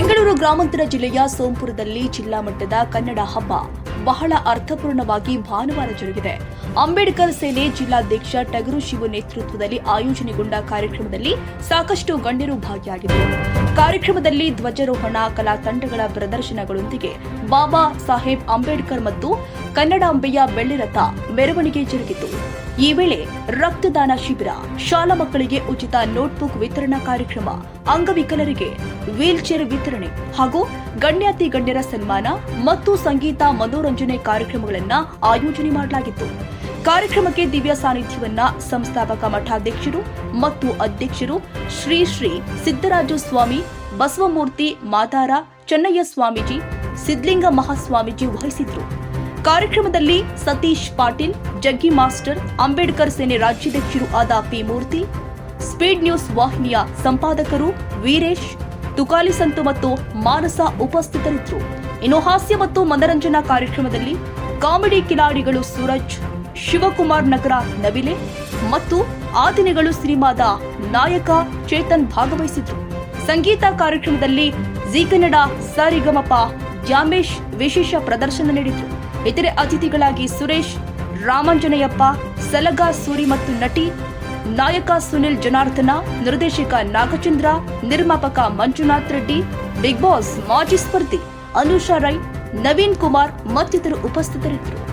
ಬೆಂಗಳೂರು ಗ್ರಾಮಾಂತರ ಜಿಲ್ಲೆಯ ಸೋಂಪುರದಲ್ಲಿ ಜಿಲ್ಲಾ ಮಟ್ಟದ ಕನ್ನಡ ಹಬ್ಬ. ಬಹಳ ಅರ್ಥಪೂರ್ಣವಾಗಿ ಭಾನುವಾರ ಜರುಗಿದೆ. ಅಂಬೇಡ್ಕರ್ ಸೇನೆ ಜಿಲ್ಲಾಧ್ಯಕ್ಷ ಟಗರು ಶಿವು ನೇತೃತ್ವದಲ್ಲಿ ಆಯೋಜನೆಗೊಂಡ ಕಾರ್ಯಕ್ರಮದಲ್ಲಿ ಸಾಕಷ್ಟು ಗಣ್ಯರು ಭಾಗಿಯಾಗಿದ್ದರು. ಕಾರ್ಯಕ್ರಮದಲ್ಲಿ ಧ್ವಜಾರೋಹಣ, ಕಲಾ ತಂಡಗಳ ಪ್ರದರ್ಶನಗಳೊಂದಿಗೆ ಬಾಬಾ ಸಾಹೇಬ್ ಅಂಬೇಡ್ಕರ್ ಮತ್ತು ಕನ್ನಡಾಂಬೆಯ ಬೆಳ್ಳಿರಥ ಮೆರವಣಿಗೆ ಜರುಗಿತು. ಈ ವೇಳೆ ರಕ್ತದಾನ ಶಿಬಿರ, ಶಾಲಾ ಮಕ್ಕಳಿಗೆ ಉಚಿತ ನೋಟ್ಬುಕ್ ವಿತರಣಾ ಕಾರ್ಯಕ್ರಮ, ಅಂಗವಿಕಲರಿಗೆ ವೀಲ್ಚೇರ್ ವಿತರಣೆ ಹಾಗೂ ಗಣ್ಯಾತಿ ಗಣ್ಯರ ಸನ್ಮಾನ ಮತ್ತು ಸಂಗೀತ, ಮನೋರಂಜನೆ ಕಾರ್ಯಕ್ರಮಗಳನ್ನ ಆಯೋಜನೆ ಮಾಡಲಾಗಿತ್ತು. ಕಾರ್ಯಕ್ರಮಕ್ಕೆ ದಿವ್ಯ ಸಾನ್ನಿಧ್ಯವನ್ನ ಸಂಸ್ಥಾಪಕ ಮಠಾಧ್ಯಕ್ಷರು ಮತ್ತು ಅಧ್ಯಕ್ಷರು ಶ್ರೀ ಶ್ರೀ ಸಿದ್ದರಾಜು ಸ್ವಾಮಿ, ಬಸವಮೂರ್ತಿ ಮಾತಾರ ಚೆನ್ನಯ್ಯ ಸ್ವಾಮೀಜಿ ಸಿದ್ಲಿಂಗ ಮಹಾಸ್ವಾಮೀಜಿ ವಹಿಸಿದ್ರು. ಕಾರ್ಯಕ್ರಮದಲ್ಲಿ ಸತೀಶ್ ಪಾಟೀಲ್, ಜಗ್ಗಿ ಮಾಸ್ಟರ್, ಅಂಬೇಡ್ಕರ್ ಸೇನೆ ರಾಜ್ಯಾಧ್ಯಕ್ಷರು ಆದ ಪಿ ಮೂರ್ತಿ, ಸ್ಪೀಡ್ ನ್ಯೂಸ್ ವಾಹಿನಿಯ ಸಂಪಾದಕರು ವೀರೇಶ್, ತುಕಾಲಿ ಸಂತು ಮತ್ತು ಮಾನಸ ಉಪಸ್ಥಿತರಿದ್ದರು. ಇನ್ನು ಹಾಸ್ಯ ಮತ್ತು ಮನರಂಜನಾ ಕಾರ್ಯಕ್ರಮದಲ್ಲಿ ಕಾಮಿಡಿ ಕಿಲಾಡಿಗಳು ಸೂರಜ್, ಶಿವಕುಮಾರ್ ನಗರ ನವಿಲೆ ಮತ್ತು ಆ ದಿನಗಳು ಸಿನಿಮಾದ ನಾಯಕ ಚೇತನ್ ಭಾಗವಹಿಸಿದ್ರು. ಸಂಗೀತ ಕಾರ್ಯಕ್ರಮದಲ್ಲಿ ಜಿ ಕನ್ನಡ ಸರಿಗಮಪ ಜಾಮೇಶ್ ವಿಶೇಷ ಪ್ರದರ್ಶನ ನೀಡಿದ್ರು. ಇತರೆ ಅತಿಥಿಗಳಾಗಿ ಸುರೇಶ್ ರಾಮಂಜನಯ್ಯಪ್ಪ ಸಲಗ ಸೂರಿ ಮತ್ತು ನಟಿ ನಾಯಕ ಸುನಿಲ್ ಜನಾರ್ದನ, ನಿರ್ದೇಶಕ ನಾಗಚಂದ್ರ, ನಿರ್ಮಾಪಕ ಮಂಜುನಾಥ್ ರೆಡ್ಡಿ, ಬಿಗ್ ಬಾಸ್ ಮಾಜಿ ಸ್ಪರ್ಧಿ ಅನುಷಾ ರೈ ನವೀನ್ ಕುಮಾರ್ ಮತ್ತಿತರರು ಉಪಸ್ಥಿತರಿದ್ದರು.